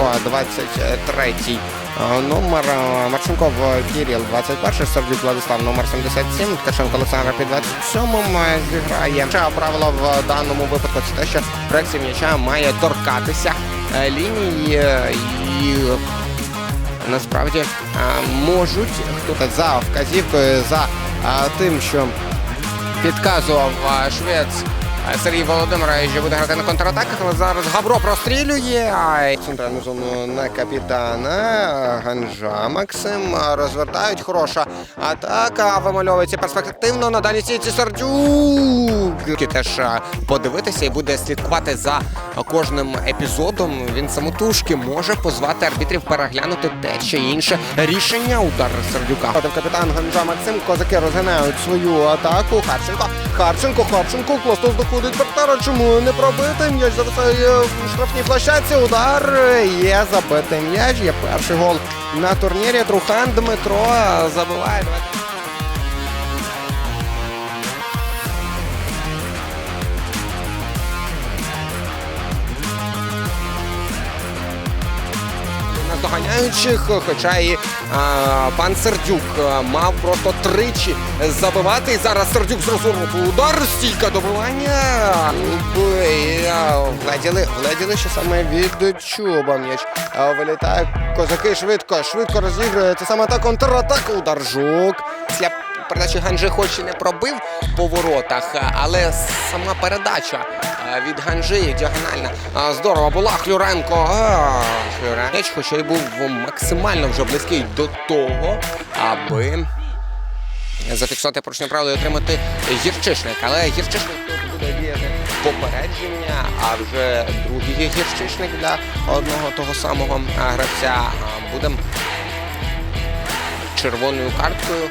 Ткаченко 23-й е, номер, е, Марченков Кіріл 21-й, Сердюк Владислав номер 77, Ткаченко Олександр під 27-м е, зіграє. Ще правило в даному випадку це те, що проекція м'яча має торкатися лінії і насправді можуть хто за вказівкою за тим, що підказував швець Сергій Володимирович, буде грати на контратаках, але зараз Габро прострілює. А центральну зону на капітана Ганжа Максим е, розвертають. Хороша атака. Вимальовується перспективно на дальній стійці Сердюк. Теж е, подивитися і буде слідкувати за кожним епізодом. Він самотужки може позвати арбітрів переглянути те чи інше рішення. Удар Сердюка. Потім капітан Ганжа Максим. Козаки розганяють свою атаку. Харченко. Харченко, Харченко. Класно доходить Бертара. Чому не пробити? М'яч зависає в штрафній площадці. Удар є забитий м'яч. Є перший гол на турнірі. Трухан Дмитро забиває. Наздоганяючих, хоча і а, пан Сердюк мав просто тричі забивати. І зараз Сердюк з розвороту удар, стійка добивання. Вледіли, вледіли, що саме від Чуба м'яч. Вилітає козаки швидко, швидко розігрує. Це саме та контратака. Удар жук. Після передачі Ганжи хоч і не пробив по воротах, але сама передача від Ганжи діагональна. а, Здорово була Хлюренко. Хлюренко, хоча й був максимально вже близький до того, аби зафіксувати порушення правил і отримати гірчишник. Але гірчишник буде діяти попередження, а вже другий гірчишник для одного того самого гравця а, буде червоною карткою.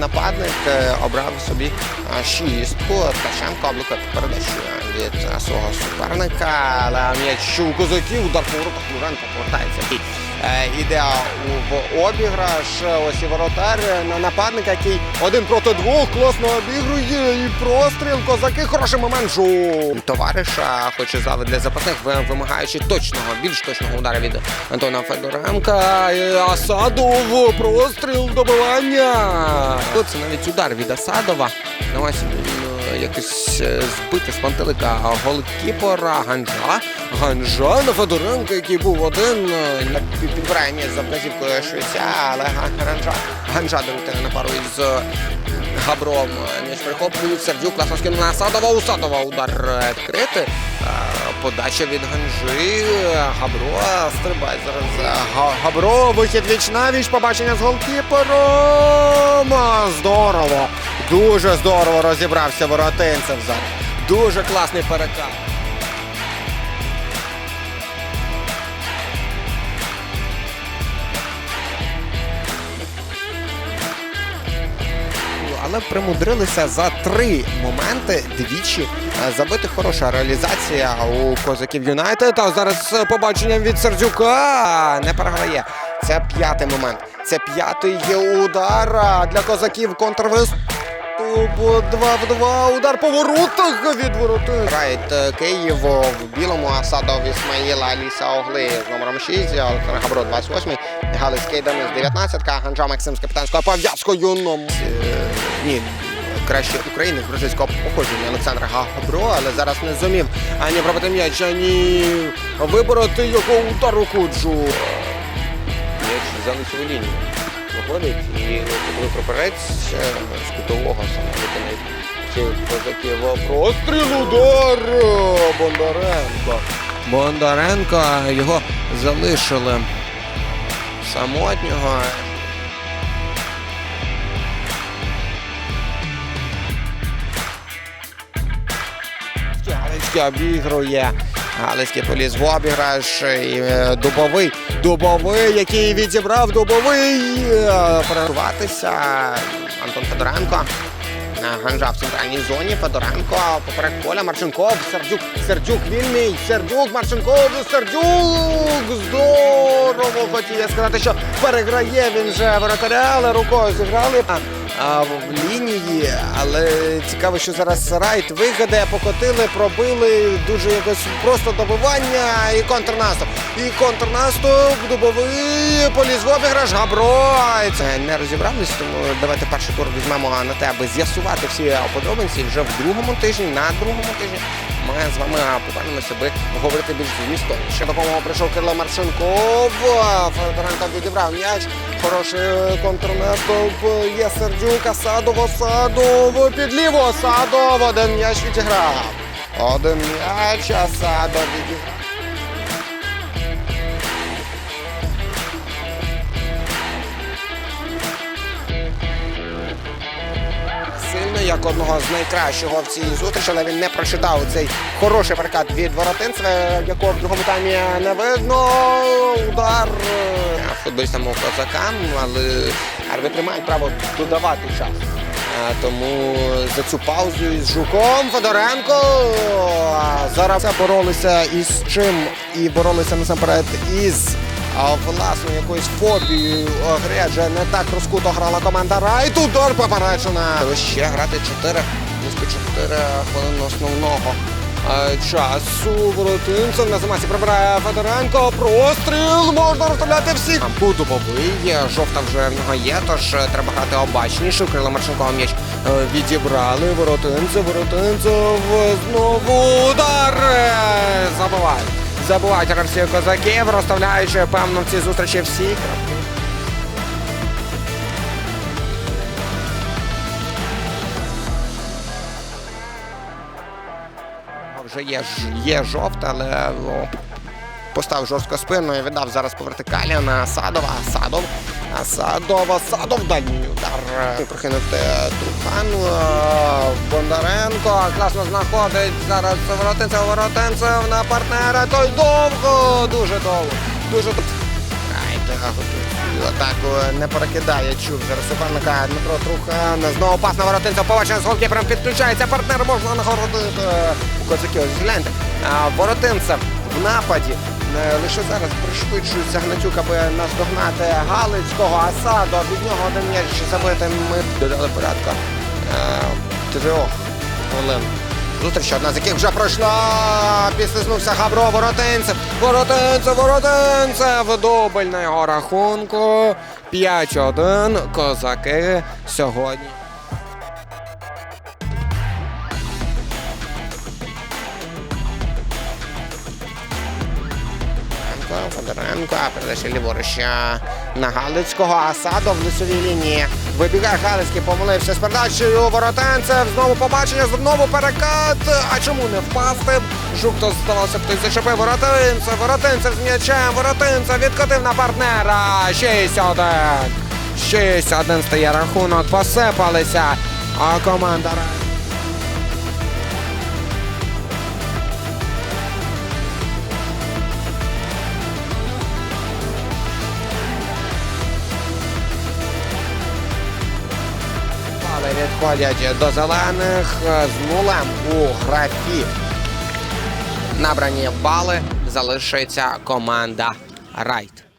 Нападник е, обрав собі а, шістку. Ткаченко обликає передачу від е, свого суперника. Але м'яч у козаків, удар по воротах Луренко повертається. І, е, в обіграш. Ось і воротар на нападника, який один проти двох класно обігрує. І простріл. Козаки. Хороший момент. Жу. Товариша хоче зали для запасних, вимагаючи точного, більш точного удару від Антона Федоренка. І Асадов. Простріл добивання. Це навіть удар від Асадова. Ну, ось якось е, збити з пантелика голкіпера Ганжа. Ганжа на Федоренка, який був один. е, під- за вказівкою швеця, але Га- Ганжа, Ганжа дорогти на пару із е, Габром. М'яч прихоплюють. Сердюк скинув на Асадова. У Садова удар відкритий. Е, Подача від Ганжи. Габро стрибає зараз. Габро, вихід віч на віч, побачення з голкіпером. Здорово. Дуже здорово розібрався воротинцев зараз. Дуже класний перекат. але примудрилися за три моменти двічі е, забити хороша реалізація у козаків Юнайтед. А зараз побаченням від Сердюка не переграє. Це п'ятий момент. Це п'ятий удар для козаків контрвиступ. 2 в 2. Удар по воротах від вороти. Грають е, Київ в білому Асадов Ісмаїла Аліса Огли з номером 6, Олександр Габро 28, Галицький Денис 19, Ганжа Максим з капітанською пов'язкою. Ну, е, ні, краще України з бразильського походження Олександра Габро, але зараз не зумів ані пробити м'яч, ані вибороти його удар у куджу. М'яч за лінію виходить і коли прапорець з кутового саме виконає ці козаків простріл удар Бондаренко. Бондаренко його залишили самотнього. Обігрує. Галицький поліз в обіграш. І е, дубовий. Дубовий, який відібрав дубовий. е, Перерватися. Антон Федоренко. Ганжа в центральній зоні. Федоренко. Поперек поля. Марченков. Сердюк. Сердюк вільний. Сердюк. Марченков. Сердюк. Здорово. Хотів я сказати, що переграє він же воротаря, але рукою зіграли. А в лінії, але цікаво, що зараз Райт вигадає, покотили, пробили дуже якось просто добивання і контрнаступ. І контрнаступ, дубовий, поліз в обіграш, Габро. Це не розібрались, тому давайте перший тур візьмемо на те, аби з'ясувати всі подробиці. Вже в другому тижні, на другому тижні ми з вами повернемося, аби говорити більш змісто. Ще допомога прийшов Кирило Марченков. Федоренко відібрав м'яч. Хороший контрнаступ. Є Сердюк, Асадов, Асадов. Під ліву Асадов. Один м'яч відіграв. Один м'яч, Асадов відіграв. Як одного з найкращого в цій зустрічі, але він не прочитав цей хороший перекат від воротинця, якого в другому таймі не видно. Удар е, футболістам козакам, але арбітри мають право додавати час. Тому за цю паузу із Жуком Федоренко зараз боролися із чим і боролися насамперед із а, власне якоюсь фобією а, гри, адже не так розкуто грала команда Райт. Удар попереджена. Ще грати 4, близько 4 хвилини основного часу. Воротинцев на замасі прибирає Федоренко. Простріл можна розстріляти всіх. Ампу дубовий, жовта вже в нього є, тож е, треба грати обачніше. Крила Марченкова м'яч е, відібрали. Воротинцев, Воротинцев знову удар. е, Забивають. Забувають гравці козаків, розставляючи певно в цій зустрічі всі. Вже є, є жовта, але ну, постав жорстко спину і віддав зараз по вертикалі на Асадова. Асадов. Асадов, Асадов, дальній удар. Прохинути Трухан. е, Бондаренко. Класно знаходить зараз Воротинцев, Воротинцев на партнера. Той довго, дуже довго. Дуже довго. Атаку, не перекидає чув зараз суперника Дмитро Трухан. Знову пас на воротинця, побачення з голкіпером підключається. Партнер можна нагородити. У козаків згляньте. Воротинцев в нападі. Е, Лише зараз пришвидшується Гнатюк, аби наздогнати Галицького Асадо. Від нього один м'яч забити. Ми додали порядку е, трьох хвилин. Зустріч, одна з яких вже пройшла. Підстиснувся Габро Воротинцев. Воротинцев, Воротинцев. Дубль на його рахунку. 5-1. Козаки сьогодні. Федоренко, передача ліворуч е, на Галицького, Асадо в лицевій лінії. Вибігає Галицький, помилився з передачею. Воротенцев, знову побачення, знову перекат. А чому не впасти? Жук то здавався, хтось зачепив Воротинцев, Воротинцев з м'ячем, Воротинцев відкотив на партнера. 6-1. 6-1 стає рахунок, посипалися. А команда відходять до зелених з нулем у графі. Набрані бали залишиться команда Райт.